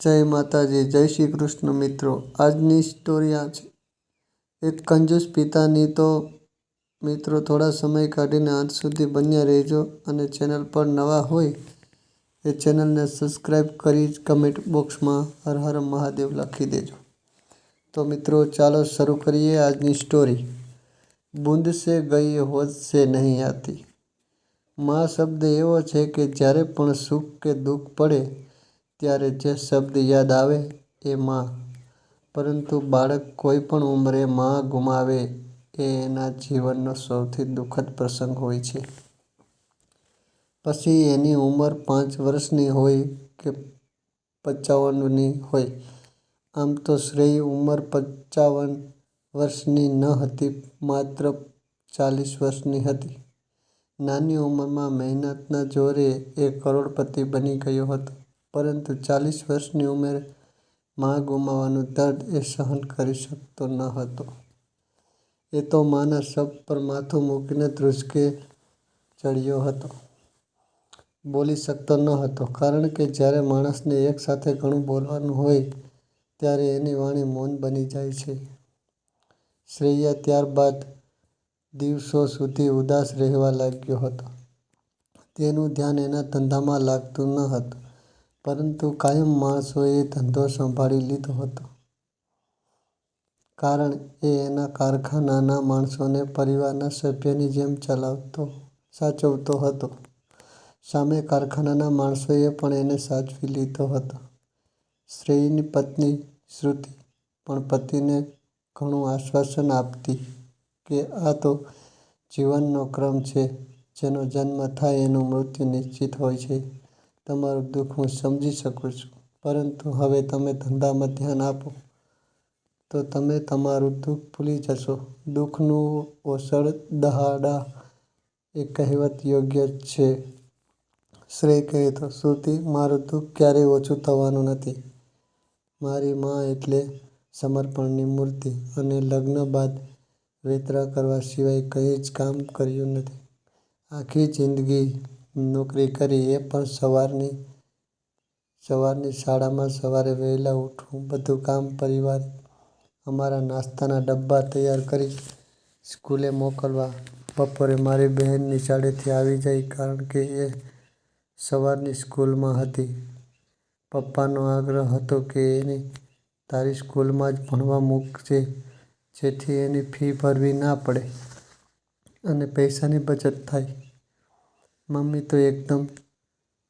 જય માતાજી, જય શ્રી કૃષ્ણ મિત્રો. આજની સ્ટોરી આ છે. એક કંજૂસ પિતાની તો મિત્રો થોડા સમય કાઢીને અંત સુધી બન્યા રહેજો અને ચેનલ પર નવા હોય એ ચેનલને સબસ્ક્રાઈબ કરી કમેન્ટ બોક્સમાં હર હર મહાદેવ લખી દેજો. તો મિત્રો, ચાલો શરૂ કરીએ આજની સ્ટોરી બુંદ સે ગઈ, હોજ સે નહીં આતી. મા શબ્દ એવો છે કે જ્યારે પણ સુખ કે દુઃખ પડે ત્યારે જે શબ્દ યાદ આવે એ માં. પરંતુ બાળક કોઈ પણ ઉંમરે માં ગુમાવે એ એના જીવનનો સૌથી દુઃખદ પ્રસંગ હોય છે. પછી એની ઉંમર પાંચ વર્ષની હોય કે પંચાવનની હોય. આમ તો શ્રેય ઉંમર પંચાવન વર્ષની ન હતી, માત્ર ચાલીસ વર્ષની હતી. નાની ઉંમરમાં મહેનતના જોરે એ કરોડપતિ બની ગયો હતો. પરંતુ ચાલીસ વર્ષની ઉંમરે માં ગુમાવવાનું દર્દ એ સહન કરી શકતો ન હતો. એ તો માના શબ પર માથું મૂકીને ધ્રુજકે ચડ્યો હતો. બોલી શકતો ન હતો, કારણ કે જ્યારે માણસને એકસાથે ઘણું બોલવાનું હોય, ત્યારે એની વાણી મૌન બની જાય છે. શ્રેયા ત્યારબાદ દિવસો સુધી ઉદાસ રહેવા લાગ્યો હતો. તેનું ધ્યાન એના ધંધામાં લાગતું ન હતું. પરંતુ કાયમ માણસોએ ધંધો સંભાળી લીધો હતો. કારણ એ એના કારખાનાના માણસોને પરિવારના સભ્યની જેમ ચલાવતો, સાચવતો હતો. સામે કારખાનાના માણસોએ પણ એને સાચવી લીધો હતો. શ્રેયની પત્ની શ્રુતિ પણ પતિને ઘણું આશ્વાસન આપતી કે આ તો જીવનનો ક્રમ છે, જેનો જન્મ થાય એનું મૃત્યુ નિશ્ચિત હોય છે. તમારું દુઃખ હું સમજી શકું છું. પરંતુ હવે તમે ધંધામાં ધ્યાન આપો, તો તમે તમારું દુઃખ ભૂલી જશો. દુઃખનું ઓસળ દહાડા એ કહેવત યોગ્ય છે. શ્રેય કહે તો, શ્રુતિ, મારું દુઃખ ક્યારેય ઓછું થવાનું નથી. મારી માં એટલે સમર્પણની મૂર્તિ અને લગ્ન બાદ વેતરા કરવા સિવાય કંઈ જ કામ કર્યું નથી. આખી જિંદગી નોકરી કરી એ પણ સવારની સવારની શાળામાં સવારે વહેલા ઉઠવું, બધું કામ પરિવાર અમારા નાસ્તાના ડબ્બા તૈયાર કરી સ્કૂલે મોકલવા. બપોરે મારી બહેનની શાળેથી આવી જાય કારણ કે એ સવારની સ્કૂલમાં હતી. પપ્પાનો આગ્રહ હતો કે એને તારી સ્કૂલમાં જ ભણવા મૂકજે, જેથી એની ફી ભરવી ના પડે અને પૈસાની બચત થાય. મમ્મી તો એકદમ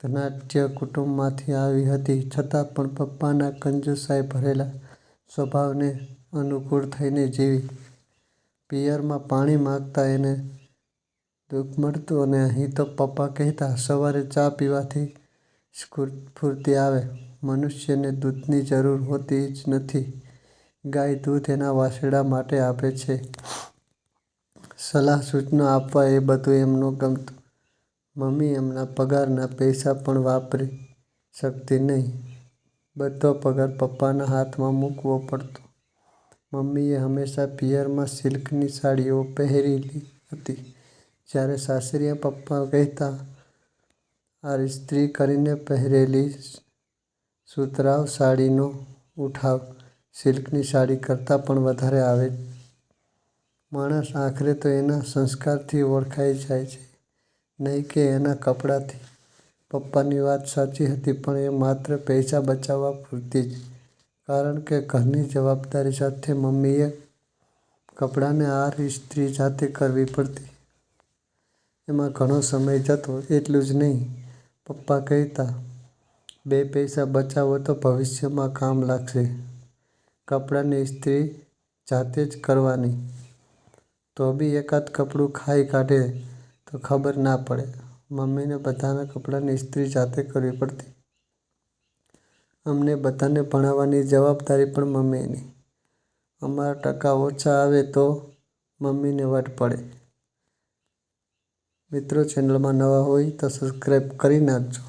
ધનાઢ્ય કુટુંબમાંથી આવી હતી. છતાં પણ પપ્પાના કંજુસાઈ ભરેલા સ્વભાવને અનુકૂળ થઈને જીવી. પિયરમાં પાણી માંગતા એને દુઃખ મળતું અને અહીં તો પપ્પા કહેતા, સવારે ચા પીવાથી સ્ફૂર્તિ આવે. મનુષ્યને દૂધની જરૂર હોતી જ નથી. ગાય દૂધ એના વાછરડા માટે આપે છે. સલાહ સૂચના આપવા એ બધું એમનું ગમતું મમ્મી એમના પગારના પૈસા પણ વાપરી શકતી નહીં. બધો પગાર પપ્પાના હાથમાં મૂકવો પડતો. મમ્મીએ હંમેશા પિયરમાં સિલ્કની સાડીઓ પહેરેલી હતી. જ્યારે સાસરિયા પપ્પા કહેતા આ ઇસ્ત્રી કરીને પહેરેલી સુતરાઉ સાડીનો ઉઠાવ સિલ્કની સાડી કરતાં પણ વધારે આવે. માણસ આખરે તો એના સંસ્કારથી ઓળખાઈ જાય છે. નહીં કે એના કપડાંથી. પપ્પાની વાત સાચી હતી, પણ એ માત્ર પૈસા બચાવવા પૂરતી જ. કારણ કે ઘરની જવાબદારી સાથે મમ્મીએ કપડાને આર ઇસ્ત્રી જાતે કરવી પડતી. એમાં ઘણો સમય જતો, એટલું જ નહીં. પપ્પા કહેતા, બે પૈસા બચાવો તો ભવિષ્યમાં કામ લાગશે. કપડાની ઇસ્ત્રી જાતે જ કરવાની. તો બી એકાદ કપડું ખાઈ કાઢે. તો ખબર ના પડે. મમ્મીને બધાના કપડાની ઇસ્ત્રી જાતે કરવી પડતી. અમને બધાને ભણાવવાની જવાબદારી પણ મમ્મીની. અમારા ટકા ઓછા આવે તો મમ્મીને વટ પડે. મિત્રો, ચેનલમાં નવા હોય તો સબસ્ક્રાઈબ કરી નાખજો.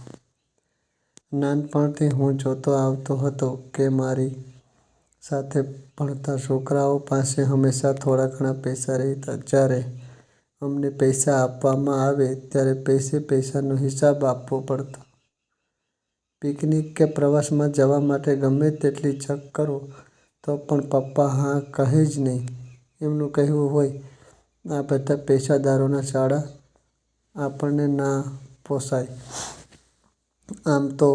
નાનપણથી હું જોતો આવતો હતો કે મારી સાથે ભણતા છોકરાઓ પાસે હંમેશા થોડા ઘણા પૈસા રહેતા. જ્યારે અમને પૈસા આપવામાં આવે ત્યારે પૈસે પૈસાનો હિસાબ આપવો પડતો પિકનિક કે પ્રવાસમાં જવા માટે ગમે તેટલી ચક કરો તો પણ પપ્પા હા કહે જ નહીં. એમનું કહેવું હોય, આ બધા પૈસાદારોના ચાળા, આપણને ના પોસાય. આમ તો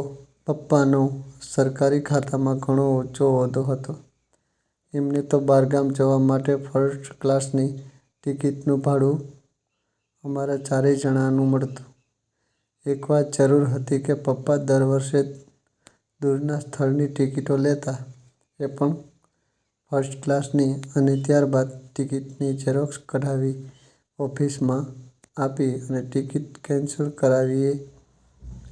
પપ્પાનો સરકારી ખાતામાં ઘણો ઓછો હોદ્દો હતો. એમને તો બહારગામ જવા માટે ફર્સ્ટ ક્લાસની ટિકિટનું ભાડું અમારા ચારેય જણાનું મળતું. એક વાત જરૂર હતી કે પપ્પા દર વર્ષે દૂરના સ્થળની ટિકિટો લેતા, એ પણ ફર્સ્ટ ક્લાસની અને ત્યારબાદ ટિકિટની ઝેરોક્ષ કઢાવી ઓફિસમાં આપી અને ટિકિટ કેન્સલ કરાવીએ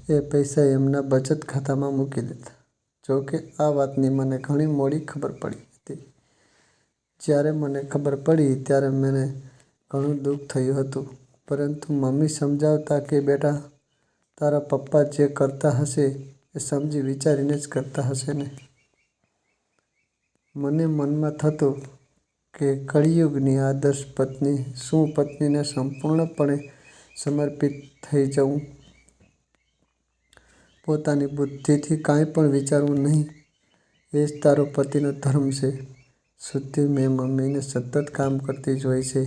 એ પૈસા એમના બચત ખાતામાં મૂકી દેતા. જોકે આ વાતની મને ઘણી મોડી ખબર પડી. જ્યારે મને ખબર પડી ત્યારે મને ઘણું દુઃખ થયું હતું. પરંતુ મમ્મી સમજાવતા કે બેટા તારા પપ્પા જે કરતા હશે એ સમજી વિચારીને જ કરતા હશે ને. મને મનમાં થતું કે કળિયુગની આદર્શ પત્ની શું પત્નીને સંપૂર્ણપણે સમર્પિત થઈ જવું, પોતાની બુદ્ધિથી કાંઈ પણ વિચારવું નહીં એ જ તારો પતિનો ધર્મ છે. સુધ્ધી મેં મમ્મીને સતત કામ કરતી જોઈ છે.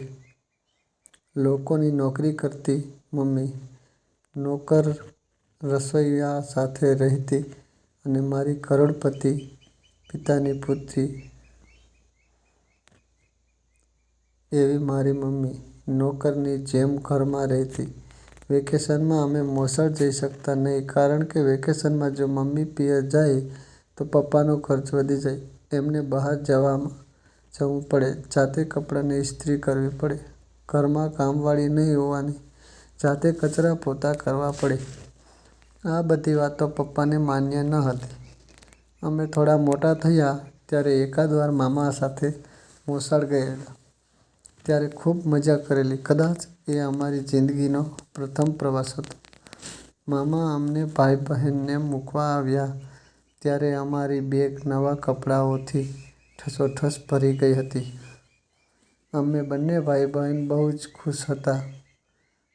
લોકોની નોકરી કરતી મમ્મી નોકર રસોઈયા સાથે રહેતી અને મારી કરોડપતિ પિતાની પુત્રી એવી મારી મમ્મી નોકરની જેમ ઘરમાં રહેતી. વેકેશનમાં અમે મોસળ જઈ શકતા નહીં કારણ કે વેકેશનમાં જો મમ્મી પિયર જાય તો પપ્પાનો ખર્ચ વધી જાય. એમને બહાર જવું પડે, જાતે કપડાંની ઈસ્ત્રી કરવી પડે, ઘરમાં કામવાળી નહીં હોવાની, જાતે કચરા પોતા કરવા પડે. આ બધી વાતો પપ્પાને માન્ય ન હતી. અમે થોડા મોટા થયા ત્યારે એકાદ વાર મામા સાથે મોસાળ ગયેલા, ત્યારે ખૂબ મજા કરેલી. કદાચ એ અમારી જિંદગીનો પ્રથમ પ્રવાસ હતો. મામા અમને ભાઈ-બહેનને મૂકવા આવ્યા ત્યારે અમારી બેગ નવા કપડાંઓથી ઠસોઠસ ભરી ગઈ હતી. અમે બંને ભાઈ-બહેન બહુ જ ખુશ હતા.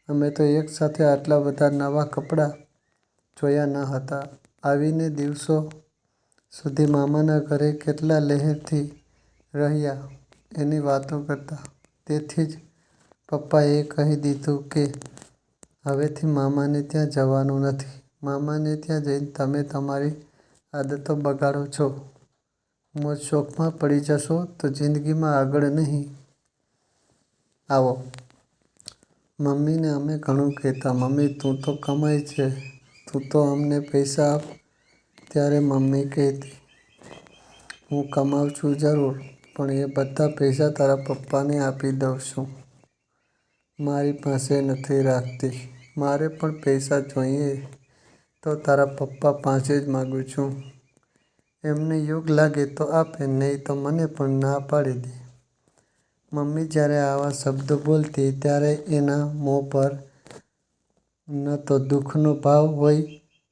અમે તો એકસાથે આટલા બધા નવા કપડાં જોયા ન હતા. આવીને દિવસો સુધી મામાના ઘરે કેટલા લહેરથી રહ્યા એની વાતો કરતા. તેથી જ પપ્પાએ કહી દીધું કે હવેથી મામાને ત્યાં જવાનું નથી. મામાને ત્યાં જઈને તમે તમારી આદતો બગાડો છો, મોજશોખમાં પડી જશો તો જિંદગીમાં આગળ નહીં આવો. મમ્મીને અમે ઘણું કહેતા, મમ્મી તું તો કમાય છે, તું તો અમને પૈસા આપ. ત્યારે મમ્મી કહેતી, હું કમાઉં છું જરૂર, પણ એ બધા પૈસા તારા પપ્પાને આપી દઉં છું. મારી પાસે નથી રાખતી. મારે પણ પૈસા જોઈએ તો તારા પપ્પા પાસે જ માગું છું. એમને યોગ લાગે તો આપે, નહીં તો મને પણ ના પાડી દે. મમ્મી જ્યારે આવા શબ્દો બોલતી ત્યારે એના મોં પર ન તો દુઃખનો ભાવ હોય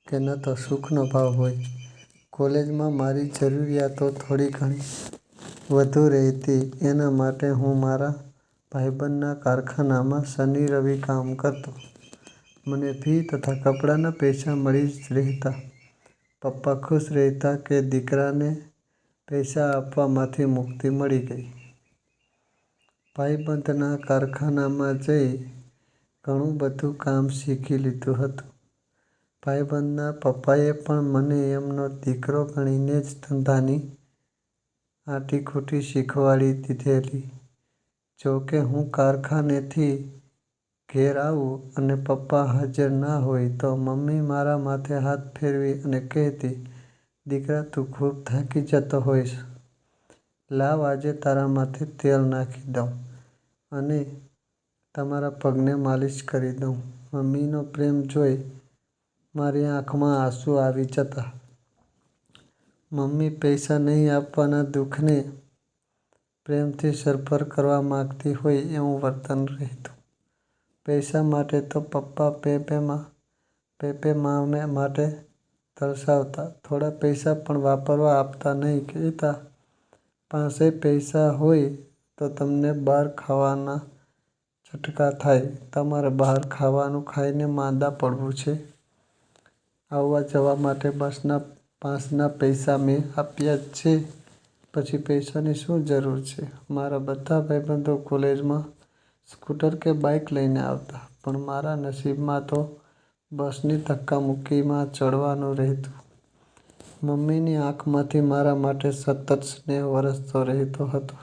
કે ન તો સુખનો ભાવ હોય. કોલેજમાં મારી જરૂરિયાતો થોડી ઘણી વધુ રહેતી એના માટે હું મારા ભાઈબંધના કારખાનામાં શનિ-રવિ કામ કરતો. મને ફી તથા કપડાના પૈસા મળી જ રહેતા. પપ્પા ખુશ રહેતા કે દીકરાને પૈસા આપવામાંથી મુક્તિ મળી ગઈ. ભાઈબંધના કારખાનામાં જઈ ઘણું બધું કામ શીખી લીધું હતું. ભાઈબંધના પપ્પાએ પણ મને એમનો દીકરો ગણીને જ ધંધાની આંટીઘૂંટી શીખવાડી દીધેલી. જોકે હું કારખાનેથી ઘેર આવું અને પપ્પા હાજર ના હોય તો મમ્મી મારા માથે હાથ ફેરવી અને કહેતી, દીકરા તું ખૂબ થાકી જતો હોઈશ, લાવ આજે તારા માથે તેલ નાખી દઉં અને તમારા પગને માલિશ કરી દઉં. મમ્મીનો પ્રેમ જોઈ મારી આંખમાં આંસુ આવી જતા. મમ્મી પૈસા નહીં આપવાના દુઃખને પ્રેમથી સરભર કરવા માગતી હોય એવું વર્તન રહેતું. પૈસા માટે તો પપ્પા પે-પે માટે તરસાવતા. થોડા પૈસા પણ વાપરવા આપતા નહીં. કહેતા, પાસે પૈસા હોય તો તમને બહાર ખાવાના છટકા થાય, તમારે બહાર ખાવાનું ખાઈને માંદા પડવું છે. આવવા જવા માટે બસના પાસના પૈસા મેં આપ્યા જ છે પછી પૈસાની શું જરૂર છે મારા બધા ભાઈબંધો કોલેજમાં સ્કૂટર કે બાઈક લઈને આવતા, પણ મારા નસીબમાં તો બસની ધક્કામુક્કીમાં ચડવાનું રહેતું. મમ્મીની આંખમાંથી મારા માટે સતત સ્નેહ વરસતો રહેતો હતો.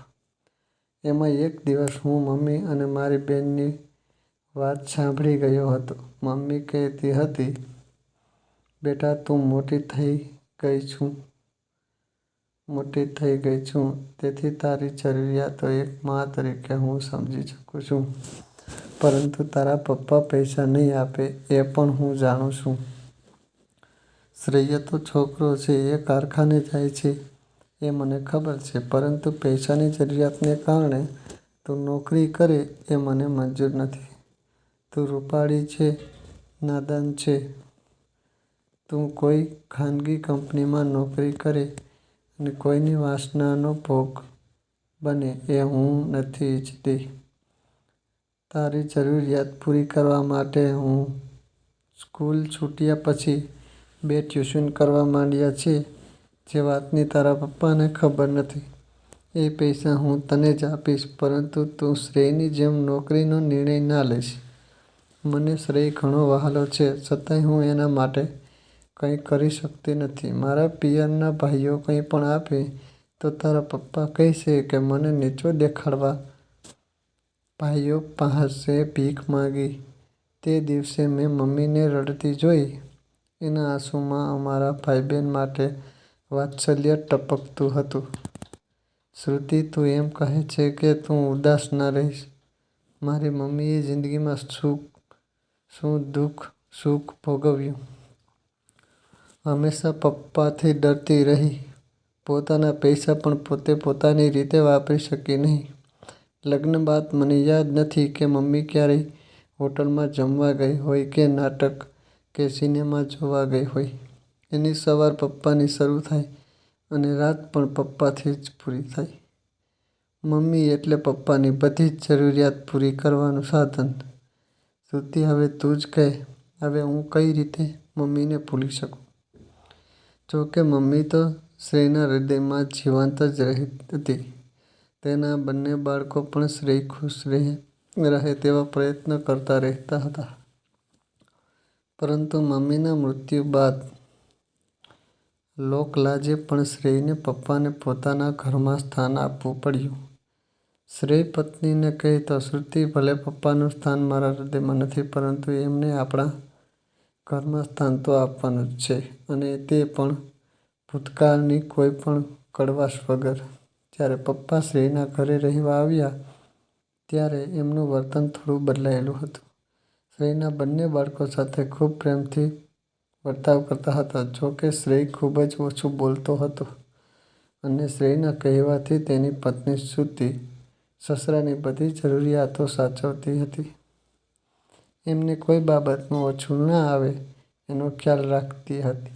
એમાં એક દિવસ હું મમ્મી અને મારી બહેનની વાત સાંભળી ગયો હતો. મમ્મી કહેતી હતી, બેટા, તું મોટી થઈ ગઈ છું. મોટી થઈ ગઈ છું. તેથી તારી જરૂરિયાતો એક મા તરીકે હું સમજી શકું છું. પરંતુ તારા પપ્પા પૈસા નહીં આપે એ પણ હું જાણું છું. શ્રેય તો છોકરો છે, એ કારખાને જાય છે, એ મને ખબર છે. પરંતુ પૈસાની જરૂરિયાતને કારણે તું નોકરી કરે એ મને મંજૂર નથી. તું રૂપાળી છે, નાદાન છે. તું કોઈ ખાનગી કંપનીમાં નોકરી કરે અને કોઈની વાસનાનો ભોગ બને એ હું નથી ઈચ્છતી. તારી જરૂરિયાત પૂરી કરવા માટે હું સ્કૂલ છૂટ્યા પછી બે ટ્યુશન કરવા માંડ્યા છે જે વાતની તારા પપ્પાને ખબર નથી. એ પૈસા હું તને જ આપીશ, પરંતુ તું શ્રેયની જેમ નોકરીનો નિર્ણય ના લઈશ મને શ્રેય ઘણો વહાલો છે, છતાંય હું એના માટે કંઈ કરી શકતી નથી. મારા પિયરના ભાઈઓ કંઈ પણ આપે તો તારા પપ્પા કહેશે કે મને નીચો દેખાડવા. ભાઈઓ પાસે ભીખ માંગી. તે દિવસે મેં મમ્મીને રડતી જોઈ. એના આંસુમાં અમારા ભાઈબહેન માટે વાત્સલ્ય ટપકતું હતું. શ્રુતિ, તું એમ કહે છે કે તું ઉદાસ ના રહીશ. મારી મમ્મીએ જિંદગીમાં સુખ, શું દુઃખ, સુખ ભોગવ્યું. હંમેશા પપ્પાથી ડરતી રહી. પોતાના પૈસા પણ પોતે પોતાની રીતે વાપરી શકી નહીં. લગ્ન બાદ મને યાદ નથી કે મમ્મી ક્યારેય હોટલમાં જમવા ગઈ હોય કે નાટક કે સિનેમા જોવા ગઈ હોય. એની સવાર પપ્પાની શરૂ થાય અને રાત પણ પપ્પાથી જ પૂરી થાય. મમ્મી એટલે પપ્પાની બધી જ જરૂરિયાત પૂરી કરવાનું સાધન. શ્રુતિ હવે તું જ કહે, હવે હું કઈ રીતે મમ્મીને ભૂલી શકું? જોકે મમ્મી તો શ્રેયના હૃદયમાં જીવંત જ હતી. તેના બંને બાળકો પણ શ્રેય ખુશ રહે તેવા પ્રયત્ન કરતા રહેતા હતા. પરંતુ મમ્મીના મૃત્યુ બાદ લોકલાજે પણ શ્રેયને પપ્પાને પોતાના ઘરમાં સ્થાન આપવું પડ્યું. શ્રેય પત્નીને કહેતો શ્રુતિ, ભલે પપ્પાનું સ્થાન મારા હૃદયમાં નથી, પરંતુ એમને આપણા ઘરમાં સ્થાન તો આપવાનું જ છે અને તે પણ ભૂતકાળની કોઈ પણ કડવાશ વગર. જ્યારે પપ્પા શ્રેયના ઘરે રહેવા આવ્યા, ત્યારે એમનું વર્તન થોડું બદલાયેલું હતું. શ્રેયના બંને બાળકો સાથે ખૂબ પ્રેમથી વર્તાવ કરતા હતા જોકે શ્રેય ખૂબ જ ઓછું બોલતો હતો અને શ્રેયના કહેવાથી તેની પત્ની શ્રુતિ, સસરાની બધી જરૂરિયાતો સાચવતી હતી. એમને કોઈ બાબતમાં ઓછું ના આવે, એનો ખ્યાલ રાખતી હતી.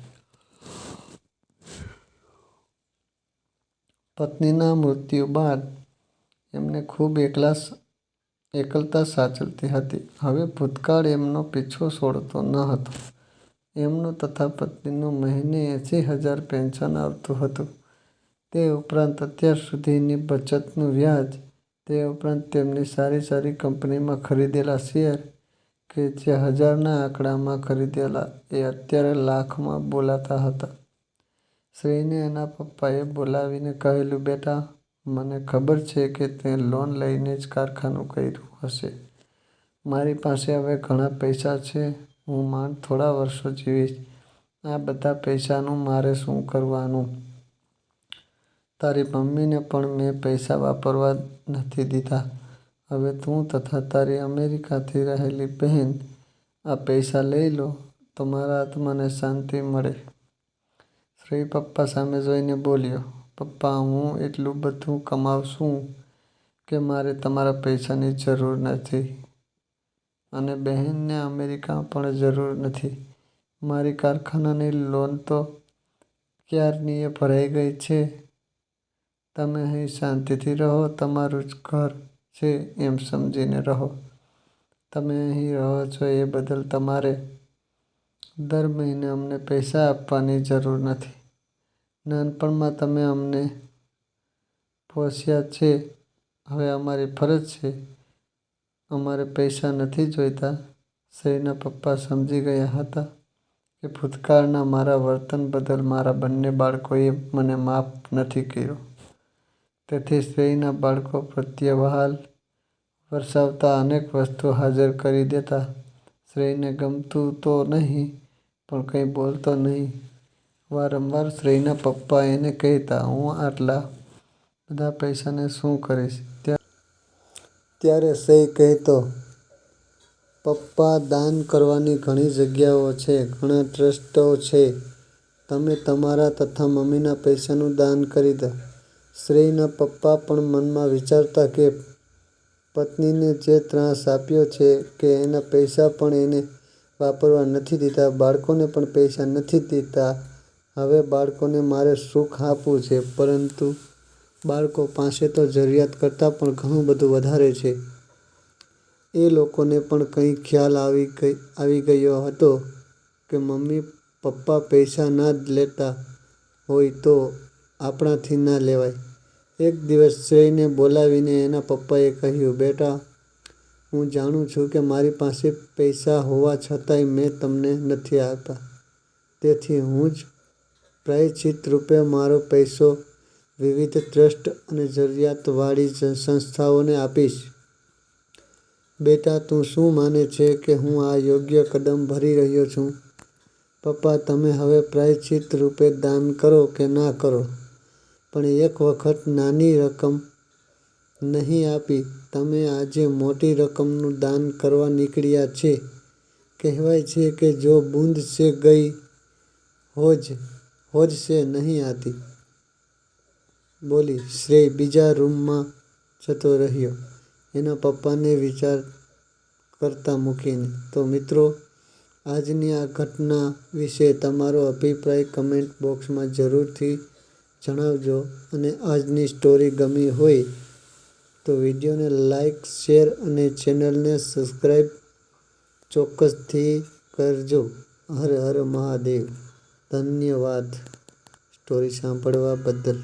પત્નીના મૃત્યુ બાદ એમને ખૂબ એકલતા સાચવતી હતી. હવે ભૂતકાળ એમનો પીછો છોડતો ન હતો. એમનું તથા પત્નીનું મહિને એંસી હજાર પેન્શન આવતું હતું. તે ઉપરાંત અત્યાર સુધીની બચતનું વ્યાજ, તે ઉપરાંત તેમની સારી સારી કંપનીમાં ખરીદેલા શેર કે જે હજારના આંકડામાં ખરીદેલા એ અત્યારે લાખમાં બોલાતા હતા. શ્રીને એના પપ્પાએ બોલાવીને કહેલું, બેટા, મને ખબર છે કે તે લોન લઈને જ કારખાનું કર્યું હશે. મારી પાસે હવે ઘણા પૈસા છે. હું માંડ થોડા વર્ષો જીવીશ. આ બધા પૈસાનું મારે શું કરવાનું? તારી મમ્મીને પણ મેં પૈસા વાપરવા નથી દીધા. હવે તું તથા તારી અમેરિકાથી રહેલી બહેન, આ પૈસા લઈ લો તો મારા આત્માને શાંતિ મળે. શ્રી પપ્પા સામે જોઈને બોલ્યો, પપ્પા, હું એટલું બધું કમાઉં કે મારે તમારા પૈસાની જરૂર નથી અને બહેનને અમેરિકા પણ જરૂર નથી. મારી કારખાનાની લોન તો ક્યારની એ ભરાઈ ગઈ છે? તમે અહીં શાંતિથી રહો, તમારું જ ઘર છે એમ સમજીને રહો તમે અહીં રહો છો એ બદલ તમારે દર મહિને અમને પૈસા આપવાની જરૂર નથી. નાનપણમાં તમે અમને પોસ્યા છે. હવે અમારી ફરજ છે. અમારે પૈસા નથી જોઈતા. શ્રેયના પપ્પા સમજી ગયા હતા કે ભૂતકાળના મારા વર્તન બદલ મારા બંને બાળકોએ મને માફ નથી કર્યો. તેથી શ્રેયના બાળકો પ્રત્યે વહાલ વરસાવતા અનેક વસ્તુ હાજર કરી દેતા. શ્રેયને ગમતું તો નહીં પણ કંઈ બોલતો નહીં. વારંવાર શ્રેયના પપ્પા એને કહેતા, "હું આટલા બધા પૈસાને શું કરીશ? " ત્યારે શ્રેય કહેતો, "પપ્પા દાન કરવાની ઘણી જગ્યાઓ છે, ઘણા ટ્રસ્ટો છે. તમે તમારા તથા મમ્મીના પૈસાનું દાન કરી દો. " શ્રેયના પપ્પા પણ મનમાં વિચારતા કે પત્નીને જે ત્રાસ આપ્યો છે કે એના પૈસા પણ એને વાપરવા નથી દીધા, બાળકોને પણ પૈસા નથી દીધા. હવે બાળકોને મારે સુખ આપવું છે પરંતુ બાળકો પાસે તો જરૂરિયાત કરતાં પણ ઘણું બધું વધારે છે. એ લોકોને પણ કંઈ ખ્યાલ આવી ગઈ આવી ગયો હતો કે મમ્મી પપ્પા પૈસા ના જ લેતા હોય તો આપણાથી ના લેવાય. એક દિવસ શ્રેયને બોલાવીને એના પપ્પાએ કહ્યું, "બેટા, હું જાણું છું કે મારી પાસે પૈસા હોવા છતાંય મેં તમને નથી આપ્યા. તેથી હું જ પ્રાયશ્ચિત રૂપે મારો પૈસો વિવિધ ટ્રસ્ટ અને જરૂરિયાતવાળી સંસ્થાઓને આપીશ. બેટા તું શું માને છે કે હું આ યોગ્ય કદમ ભરી રહ્યો છું? પપ્પા તમે હવે પ્રાયશ્ચિત રૂપે દાન કરો કે ના કરો, પણ એક વખત નાની રકમ નહીં આપી તમે આજે મોટી રકમનું દાન કરવા નીકળ્યા છે. કહેવાય છે કે જો બૂંદ સે ગઈ હોજ સે નહીં આતી. બોલી, શ્રેય બીજા રૂમમાં જતો રહ્યો એના પપ્પાને વિચાર કરતા મૂકીને. તો મિત્રો, આજની આ ઘટના વિશે તમારો અભિપ્રાય કમેન્ટ બોક્સમાં જરૂરથી જણાવજો અને આજની સ્ટોરી ગમી હોય તો વિડીયોને લાઈક, શેર અને ચેનલને સબસ્ક્રાઈબ ચોક્કસથી કરજો. હર હર મહાદેવ. ધન્યવાદ સ્ટોરી સાંભળવા બદલ.